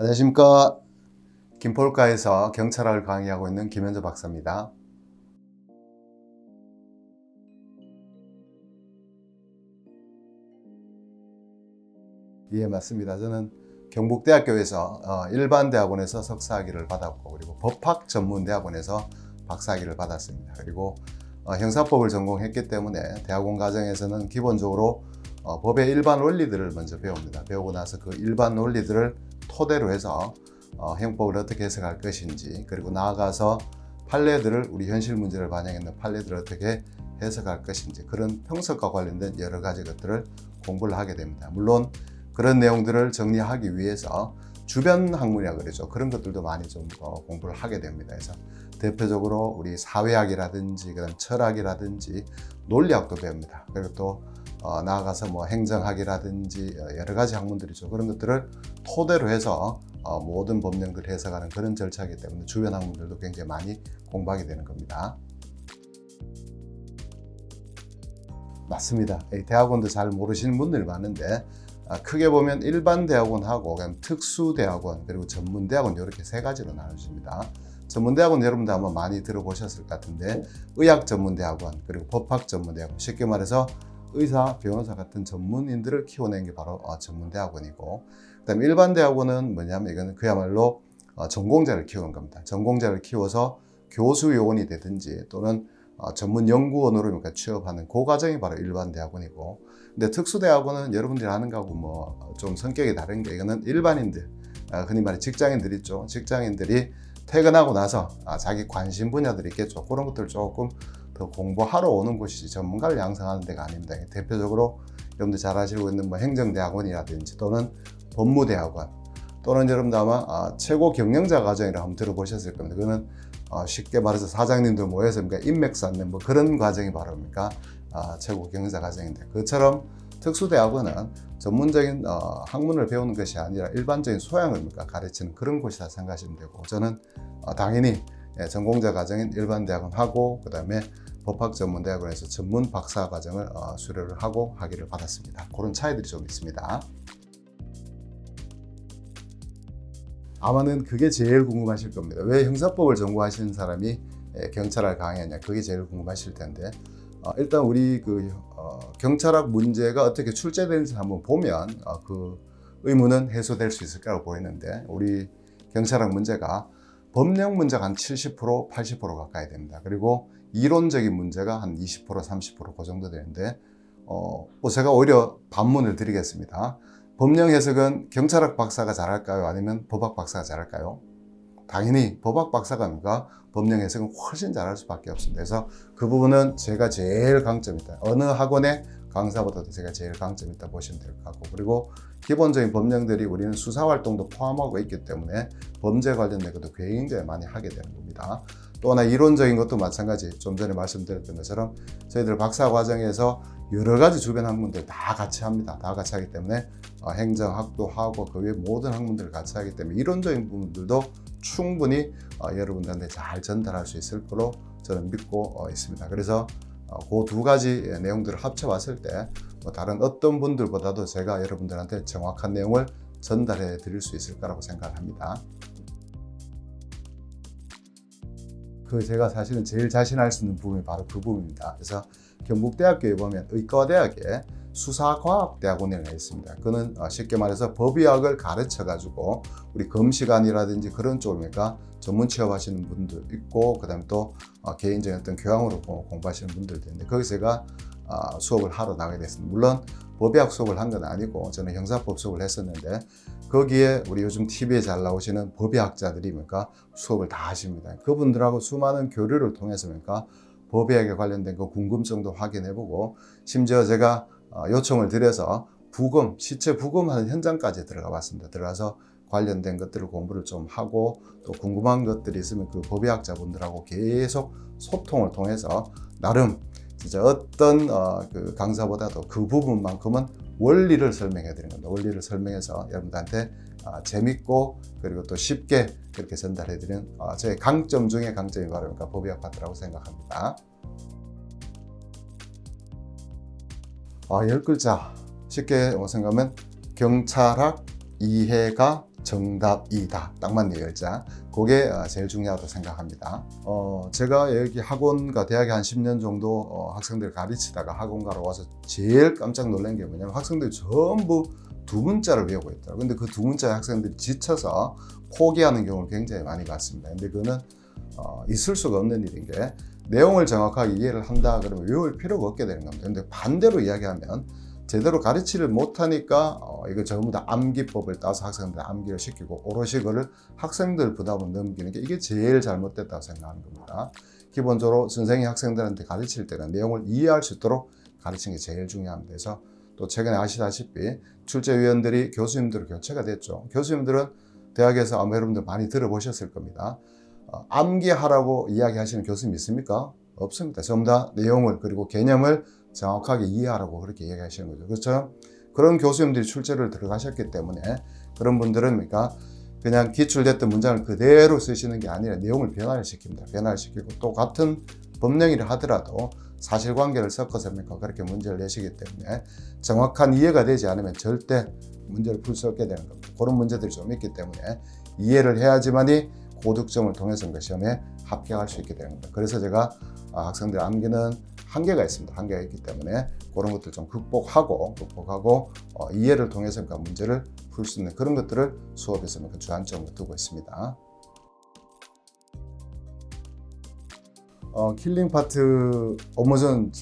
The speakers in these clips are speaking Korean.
안녕하십니까. 김폴가에서 경찰학을 강의하고 있는 김현조 박사입니다. 예, 맞습니다. 저는 경북대학교에서 어, 일반대학원에서 석사학위를 받았고 그리고 법학전문대학원에서 박사학위를 받았습니다. 그리고 어, 형사법을 전공했기 때문에 대학원 과정에서는 기본적으로 어, 법의 일반 원리들을 먼저 배웁니다. 배우고 나서 그 일반 원리들을 토대로 해서 어, 형법을 어떻게 해석할 것인지 그리고 나아가서 판례들을 우리 현실 문제를 반영했는 판례들을 어떻게 해석할 것인지 그런 평석과 관련된 여러 가지 것들을 공부를 하게 됩니다. 물론 그런 내용들을 정리하기 위해서 주변 학문이라 그러죠. 그런 것들도 많이 좀 어, 공부를 하게 됩니다. 그래서 대표적으로 우리 사회학이라든지 그다음 철학이라든지 논리학도 배웁니다. 그리고 또 어, 나아가서 뭐 행정학이라든지 어, 여러 가지 학문들이죠. 그런 것들을 토대로 해서 어, 모든 법령들을 해석하는 그런 절차이기 때문에 주변 학문들도 굉장히 많이 공부하게 되는 겁니다. 맞습니다. 이 대학원도 잘 모르시는 분들이 많은데 아, 크게 보면 일반 대학원하고 그다음 특수 대학원 그리고 전문 대학원 이렇게 세 가지로 나눠집니다. 전문 대학원 여러분들 아마 많이 들어보셨을 것 같은데 의학 전문 대학원 그리고 법학 전문 대학원 쉽게 말해서 의사, 변호사 같은 전문인들을 키워낸 게 바로 어, 전문 대학원이고 그다음 일반 대학원은 뭐냐면 이거는 그야말로 어, 전공자를 키우는 겁니다. 전공자를 키워서 교수 요원이 되든지 또는 어, 전문 연구원으로 그러니까 취업하는 그 과정이 바로 일반 대학원이고 근데 특수 대학원은 여러분들이 아는 거하고 뭐 좀 성격이 다른 게 이거는 일반인들 아, 흔히 말해 직장인들 있죠 직장인들이 퇴근하고 나서 아, 자기 관심 분야들이 있겠죠 그런 것들 조금 더 공부하러 오는 곳이지 전문가를 양성하는 데가 아닙니다. 대표적으로 여러분들 잘 아시고 있는 뭐 행정대학원이라든지 또는 법무대학원 또는 여러분들 아마 아, 최고 경영자 과정이라고 한번 들어보셨을 겁니다. 그거는 어, 쉽게 말해서 사장님들 모여서 그러니까 인맥 쌓는 뭐 그런 과정이 바로 뭡니까? 아, 최고 경영자 과정인데 그처럼 특수대학원은 전문적인 어, 학문을 배우는 것이 아니라 일반적인 소양을 그러니까? 가르치는 그런 곳이라 생각하시면 되고 저는 어, 당연히 예, 전공자 과정인 일반 대학원 하고 그 다음에 법학 전문 대학원에서 전문 박사 과정을 어, 수료를 하고 학위를 받았습니다. 그런 차이들이 좀 있습니다. 아마는 그게 제일 궁금하실 겁니다. 왜 형사법을 전공하시는 사람이 예, 경찰을 강의하냐? 그게 제일 궁금하실 텐데 어, 일단 우리 그 어, 경찰학 문제가 어떻게 출제되는지 한번 보면 어, 그 의문은 해소될 수 있을 거라고 보이는데 우리 경찰학 문제가 법령 문제가 한 70% 80% 가까이 됩니다. 그리고 이론적인 문제가 한 20% 30%그 정도 되는데 어, 뭐 제가 오히려 반문을 드리겠습니다. 법령 해석은 경찰학 박사가 잘할까요? 아니면 법학 박사가 잘할까요? 당연히 법학 박사가 아니까 법령 해석은 훨씬 잘할 수밖에 없습니다. 그래서 그 부분은 제가 제일 강점이 있다. 어느 학원의 강사보다도 제가 제일 강점이 있다 보시면 될 것 같고 그리고 기본적인 법령들이 우리는 수사 활동도 포함하고 있기 때문에 범죄 관련된 것도 굉장히 많이 하게 되는 겁니다. 또 하나 이론적인 것도 마찬가지 좀 전에 말씀드렸던 것처럼 저희들 박사 과정에서 여러 가지 주변 학문들 다 같이 합니다. 다 같이 하기 때문에 어, 행정학도 하고 그 외 모든 학문들을 같이 하기 때문에 이론적인 부분들도 충분히 어, 여러분들한테 잘 전달할 수 있을 거로 저는 믿고 어, 있습니다. 그래서 그 두 가지 내용들을 합쳐 봤을 때뭐 다른 어떤 분들보다도 제가 여러분들한테 정확한 내용을 전달해 드릴 수 있을 거라고 생각합니다. 그 제가 사실은 제일 자신할 수 있는 부분이 바로 그 부분입니다. 그래서 경북대학교에 보면 의과대학에 수사과학대학원이라는 게 있습니다. 그는 어, 쉽게 말해서 법의학을 가르쳐 가지고 우리 검시관이라든지 그런 쪽이니까 전문 취업하시는 분들 있고 그다음에 또 어, 개인적인 어떤 교양으로 공부하시는 분들도 있는데 거기서 제가 어, 수업을 하러 나가게 됐습니다. 물론 법의학 수업을 한 건 아니고 저는 형사법 수업을 했었는데 거기에 우리 요즘 TV에 잘 나오시는 법의학자들이 뭡니까 수업을 다 하십니다. 그분들하고 수많은 교류를 통해서 뭡니까 법의학에 관련된 그 궁금증도 확인해보고 심지어 제가 어, 요청을 드려서 부검, 시체 부검하는 현장까지 들어가 봤습니다. 들어가서 관련된 것들을 공부를 좀 하고 또 궁금한 것들이 있으면 그 법의학자분들하고 계속 소통을 통해서 나름 진짜 어떤 어, 그 강사보다도 그 부분만큼은 원리를 설명해 드리는 겁니다. 원리를 설명해서 여러분들한테 어, 재밌고 그리고 또 쉽게 그렇게 전달해 드리는 어, 저의 강점 중에 강점이 바로 그러니까 법의학 파트라고 생각합니다. 아, 열 글자 쉽게 생각하면 경찰학 이해가 정답이다. 딱 맞네요, 열자. 그게 어, 제일 중요하다고 생각합니다. 어, 제가 여기 학원과 대학에 한 10년 정도 어, 학생들 가르치다가 학원가로 와서 제일 깜짝 놀란 게 뭐냐면 학생들이 전부 두 문자를 외우고 있더라고요. 근데 그 두 문자에 학생들이 지쳐서 포기하는 경우를 굉장히 많이 봤습니다. 근데 그거는 어, 있을 수가 없는 일인 게 내용을 정확하게 이해를 한다 그러면 외울 필요가 없게 되는 겁니다. 근데 반대로 이야기하면 제대로 가르치를 못하니까 어, 이거 전부 다 암기법을 따서 학생들 암기를 시키고 오롯이 그거를 학생들 부담을 넘기는 게 이게 제일 잘못됐다고 생각하는 겁니다. 기본적으로 선생이 학생들한테 가르칠 때는 내용을 이해할 수 있도록 가르치는 게 제일 중요합니다. 또 최근에 아시다시피 출제위원들이 교수님들 교체가 됐죠. 교수님들은 대학에서 아마 여러분들 많이 들어보셨을 겁니다. 어, 암기하라고 이야기하시는 교수님 있습니까? 없습니다. 전부 다 내용을 그리고 개념을 정확하게 이해하라고 그렇게 이야기하시는 거죠. 그렇죠? 그런 교수님들이 출제를 들어가셨기 때문에 그런 분들은 그러니까 그냥 기출됐던 문장을 그대로 쓰시는 게 아니라 내용을 변화를 시킵니다. 변화를 시키고 또 같은 법령이라 하더라도 사실관계를 섞어서 그렇게 문제를 내시기 때문에 정확한 이해가 되지 않으면 절대 문제를 풀 수 없게 되는 겁니다. 그런 문제들이 좀 있기 때문에 이해를 해야지만이 고득점을 통해서 그 시험에 합격할 수 있게 되는 겁니다. 그래서 제가 아, 학생들 암기는 한계가 있습니다. 한계가 있기 때문에 그런 것들 좀 극복하고 극복하고 어, 이해를 통해서 그 문제를 풀 수 있는 그런 것들을 수업에서 그 주안점으로 두고 있습니다. 어, 킬링 파트 업무전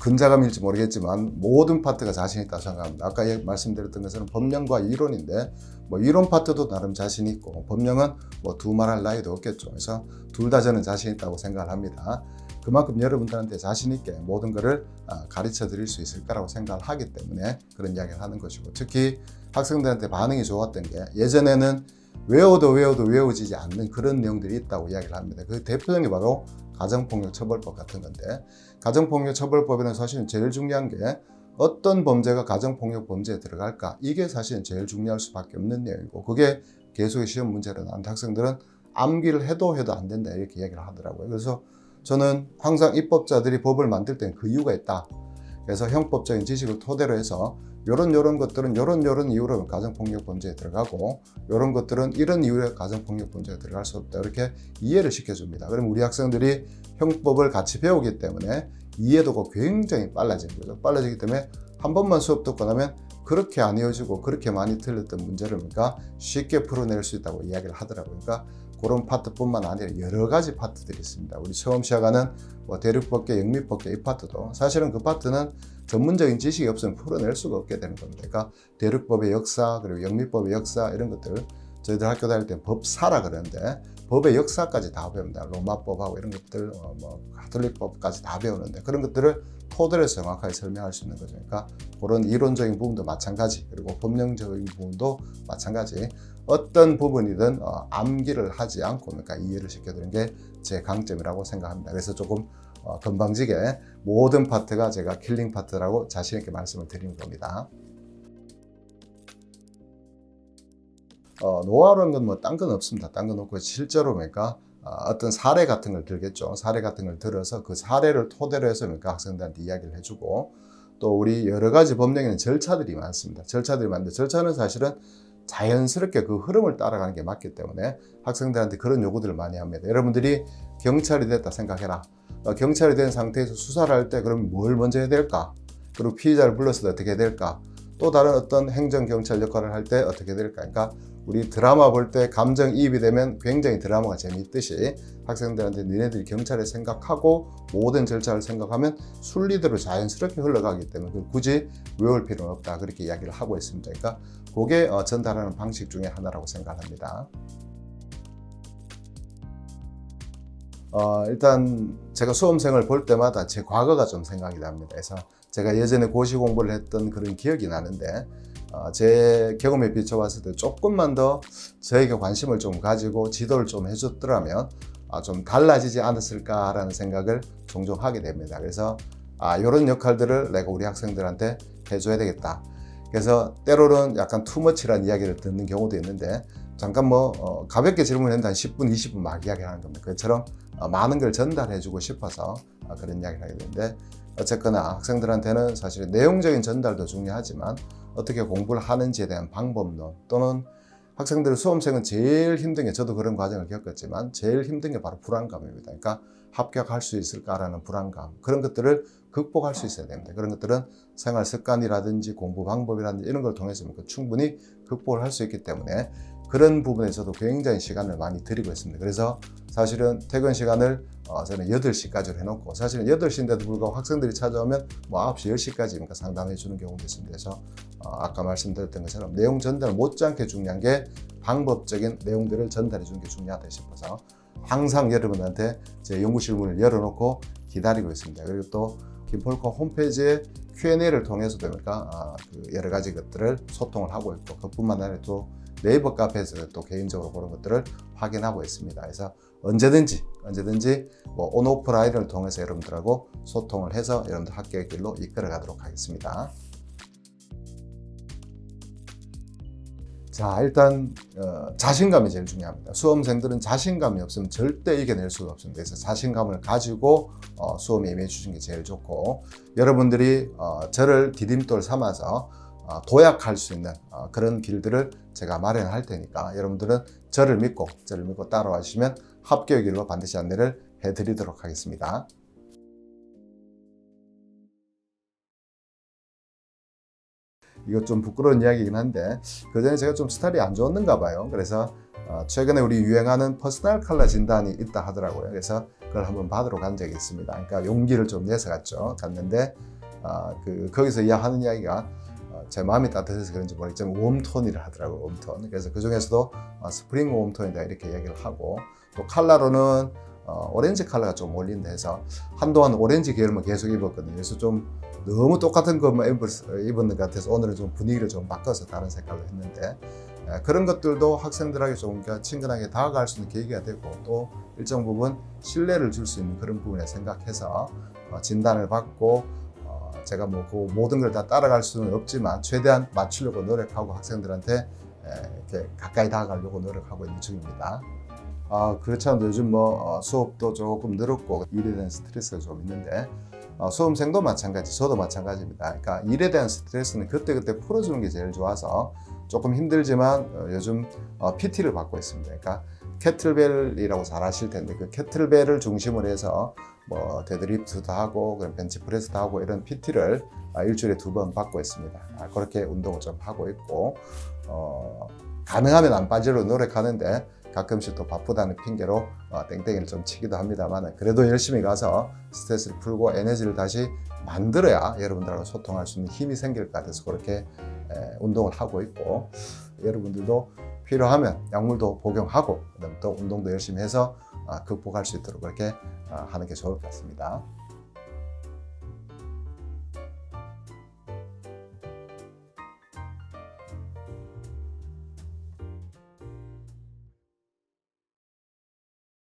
근자감일지 모르겠지만 모든 파트가 자신 있다고 생각합니다. 아까 예- 말씀드렸던 것은 법령과 이론인데 뭐 이론 파트도 나름 자신 있고 법령은 뭐 두말할 나위도 없겠죠. 그래서 둘 다 저는 자신 있다고 생각을 합니다. 그만큼 여러분들한테 자신 있게 모든 것을 아, 가르쳐 드릴 수 있을 거라고 생각을 하기 때문에 그런 이야기를 하는 것이고 특히 학생들한테 반응이 좋았던 게 예전에는 외워도 외워도 외워지지 않는 그런 내용들이 있다고 이야기를 합니다. 그 대표적인 게 바로 가정폭력 처벌법 같은 건데 가정폭력 처벌법에는 사실은 제일 중요한 게 어떤 범죄가 가정폭력 범죄에 들어갈까 이게 사실은 제일 중요할 수밖에 없는 내용이고 그게 계속의 시험 문제로 나는데 학생들은 암기를 해도 해도 안 된다 이렇게 이야기를 하더라고요. 그래서 저는 항상 입법자들이 법을 만들 때는 그 이유가 있다. 그래서 형법적인 지식을 토대로 해서 요런 요런 것들은 요런 요런 이유로 가정폭력 범죄에 들어가고 요런 것들은 이런 이유로 가정폭력 범죄에 들어갈 수 없다 이렇게 이해를 시켜줍니다. 그럼 우리 학생들이 형법을 같이 배우기 때문에 이해도가 굉장히 빨라지는 거죠. 빨라지기 때문에 한 번만 수업 듣고 나면 그렇게 안 이어지고 그렇게 많이 틀렸던 문제를 그러니까 쉽게 풀어낼 수 있다고 이야기를 하더라고요. 그러니까 그런 파트뿐만 아니라 여러 가지 파트들이 있습니다. 우리 처음 시작하는 뭐 대륙법계, 영미법계 이 파트도 사실은 그 파트는 전문적인 지식이 없으면 풀어낼 수가 없게 되는 겁니다. 그러니까 대륙법의 역사 그리고 영미법의 역사 이런 것들 저희들 학교 다닐 때 법사라 그러는데 법의 역사까지 다 배웁니다. 로마법하고 이런 것들 어, 뭐 가톨릭법까지 다 배우는데 그런 것들을 토대로 정확하게 설명할 수 있는 거죠. 그러니까 그런 이론적인 부분도 마찬가지 그리고 법령적인 부분도 마찬가지 어떤 부분이든 어, 암기를 하지 않고 그러니까 이해를 시켜드리는 게 제 강점이라고 생각합니다. 그래서 조금 어, 건방지게 모든 파트가 제가 킬링 파트라고 자신 있게 말씀을 드리는 겁니다. 어, 노하우라는 건 뭐 딴 건 없습니다. 딴 건 없고 실제로 그러니까 어, 어떤 사례 같은 걸 들겠죠. 사례 같은 걸 들어서 그 사례를 토대로 해서 그러니까 학생들한테 이야기를 해주고 또 우리 여러 가지 법령에는 절차들이 많습니다. 절차들이 많은데 절차는 사실은 자연스럽게 그 흐름을 따라가는 게 맞기 때문에 학생들한테 그런 요구들을 많이 합니다. 여러분들이 경찰이 됐다 생각해라. 어, 경찰이 된 상태에서 수사를 할 때 그럼 뭘 먼저 해야 될까? 그리고 피의자를 불렀을 때 어떻게 해야 될까? 또 다른 어떤 행정 경찰 역할을 할 때 어떻게 해야 될까? 그러니까 우리 드라마 볼 때 감정 이입이 되면 굉장히 드라마가 재미있듯이 학생들한테 니네들이 경찰을 생각하고 모든 절차를 생각하면 순리대로 자연스럽게 흘러가기 때문에 굳이 외울 필요는 없다 그렇게 이야기를 하고 있습니다. 그러니까 그게 어, 전달하는 방식 중에 하나라고 생각합니다. 어, 일단 제가 수험생을 볼 때마다 제 과거가 좀 생각이 납니다. 그래서 제가 예전에 고시 공부를 했던 그런 기억이 나는데 어, 제 경험에 비춰 봤을 때 조금만 더 저에게 관심을 좀 가지고 지도를 좀 해줬더라면 아, 좀 달라지지 않았을까라는 생각을 종종 하게 됩니다. 그래서 아, 이런 역할들을 내가 우리 학생들한테 해줘야 되겠다. 그래서 때로는 약간 투머치라는 이야기를 듣는 경우도 있는데 잠깐 뭐 어, 가볍게 질문했는데 한 10분, 20분 막 이야기하는 겁니다. 그처럼 어, 많은 걸 전달해주고 싶어서 어, 그런 이야기를 하게 되는데 어쨌거나 학생들한테는 사실 내용적인 전달도 중요하지만 어떻게 공부를 하는지에 대한 방법론 또는 학생들 수험생은 제일 힘든 게 저도 그런 과정을 겪었지만 제일 힘든 게 바로 불안감입니다. 그러니까 합격할 수 있을까라는 불안감 그런 것들을 극복할 수 있어야 됩니다. 그런 것들은 생활 습관이라든지 공부 방법이라든지 이런 걸 통해서 충분히 극복을 할 수 있기 때문에 그런 부분에서도 굉장히 시간을 많이 들이고 있습니다. 그래서 사실은 퇴근 시간을 어, 저는 8시까지로 해놓고 사실은 8시인데도 불구하고 학생들이 찾아오면 뭐 9시, 10시까지 상담해 주는 경우도 있습니다. 그래서 어, 아까 말씀드렸던 것처럼 내용 전달 못지않게 중요한 게 방법적인 내용들을 전달해 주는 게 중요하다 싶어서 항상 여러분한테 제 연구실 문을 열어놓고 기다리고 있습니다. 그리고 또 김폴코 홈페이지에 Q&A를 통해서도 그러니까 아, 그 여러 가지 것들을 소통을 하고 있고 그뿐만 아니라 또 네이버 카페에서 또 개인적으로 그런 것들을 확인하고 있습니다. 그래서 언제든지 언제든지 뭐 온오프라인을 통해서 여러분들하고 소통을 해서 여러분들 학교의 길로 이끌어 가도록 하겠습니다. 자 일단 어, 자신감이 제일 중요합니다. 수험생들은 자신감이 없으면 절대 이겨낼 수가 없습니다. 그래서 자신감을 가지고 어, 수험에 임해 주신 게 제일 좋고 여러분들이 어, 저를 디딤돌 삼아서 어, 도약할 수 있는 어, 그런 길들을 제가 마련할 테니까 여러분들은 저를 믿고 저를 믿고 따라와 주시면 합격의 길로 반드시 안내를 해드리도록 하겠습니다. 이거 좀 부끄러운 이야기이긴 한데 그 전에 제가 좀 스타일이 안 좋았는가 봐요. 그래서 어, 최근에 우리 유행하는 퍼스널 컬러 진단이 있다 하더라고요. 그래서 그걸 한번 받으러 간 적이 있습니다. 그러니까 용기를 좀 내서 갔죠. 갔는데 어, 그 거기서 이야하는 이야기가 어, 제 마음이 따뜻해서 그런지 모르겠지만 웜톤이라 하더라고요. 웜톤. 그래서 그 중에서도 어, 스프링 웜톤이다 이렇게 이야기를 하고 또 컬러로는 어, 오렌지 컬러가 좀 어울린다 해서 한동안 오렌지 계열만 계속 입었거든요. 그래서 좀 너무 똑같은 것만 입은 것 같아서 오늘은 좀 분위기를 좀 바꿔서 다른 색깔로 했는데 에, 그런 것들도 학생들에게 좀 친근하게 다가갈 수 있는 계기가 되고 또 일정 부분 신뢰를 줄 수 있는 그런 부분에 생각해서 어, 진단을 받고 어, 제가 뭐 그 모든 걸 다 따라갈 수는 없지만 최대한 맞추려고 노력하고 학생들한테 에, 이렇게 가까이 다가가려고 노력하고 있는 중입니다. 아 그렇지 않아도 요즘 뭐 어, 수업도 조금 늘었고 일에 대한 스트레스가 좀 있는데 어, 수험생도 마찬가지, 저도 마찬가지입니다. 그러니까 일에 대한 스트레스는 그때그때 풀어주는 게 제일 좋아서 조금 힘들지만 어, 요즘 어, PT를 받고 있습니다. 그러니까 캐틀벨이라고 잘 아실 텐데 그 캐틀벨을 중심으로 해서 뭐 데드리프트도 하고 그런 벤치프레스도 하고 이런 PT를 아, 일주일에 두 번 받고 있습니다. 아, 그렇게 운동을 좀 하고 있고 어, 가능하면 안 빠지려 노력하는데 가끔씩 또 바쁘다는 핑계로 어, 땡땡이를 좀 치기도 합니다만 그래도 열심히 가서 스트레스를 풀고 에너지를 다시 만들어야 여러분들하고 소통할 수 있는 힘이 생길 것 같아서 그렇게 에, 운동을 하고 있고 여러분들도 필요하면 약물도 복용하고 그다음에 또 운동도 열심히 해서 아, 극복할 수 있도록 그렇게 아, 하는 게 좋을 것 같습니다.